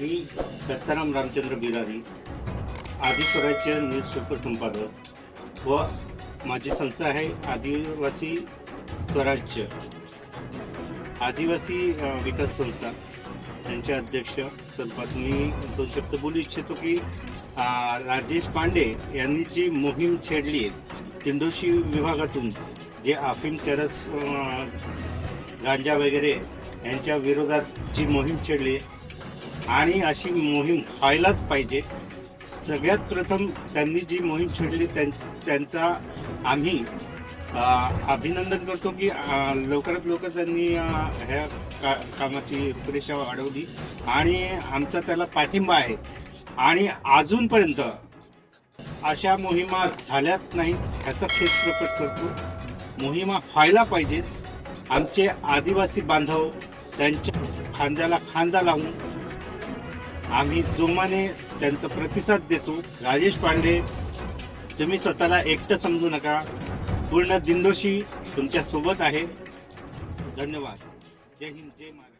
मी Dattaram Ramchandra Birari Adiswarajya newspaper संपादक व माझी संस्था आहे आदिवासी स्वराज्य. आदिवासी विकास संस्था. त्यांचे अध्यक्ष स्वरूपात मी दोन शब्द बोलू इच्छितो की राजेश पांडे यांनी जी मोहीम छेडली आहे तिंडोशी विभागातून जे अफीम चरस गांजा वगैरे यांच्या विरोधात जी मोहीम छेडली आहे, आणि अशी मोहीम व्हायलाच पाहिजे. सगळ्यात प्रथम त्यांनी जी मोहीम छेडली त्यां- त्यांचा आम्ही अभिनंदन करतो की लवकरात लवकर त्यांनी ह्या का कामाची रूपरेषा वाढवली आणि आमचा त्याला पाठिंबा आहे. आणि अजूनपर्यंत अशा मोहिमा झाल्यात नाही ह्याचा खेद प्रकट करतो. मोहिमा व्हायला पाहिजेत. आमचे आदिवासी बांधव त्यांच्या खांद्याला खांदा लावून आम्ही जोमाने त्यांचा प्रतिसाद देतो. राजेश पांडे तुम्ही स्वतःला एकटं समजू नका. पूर्ण दिंडोशी तुमच्यासोबत आहे. धन्यवाद. जय हिंद जय महाराज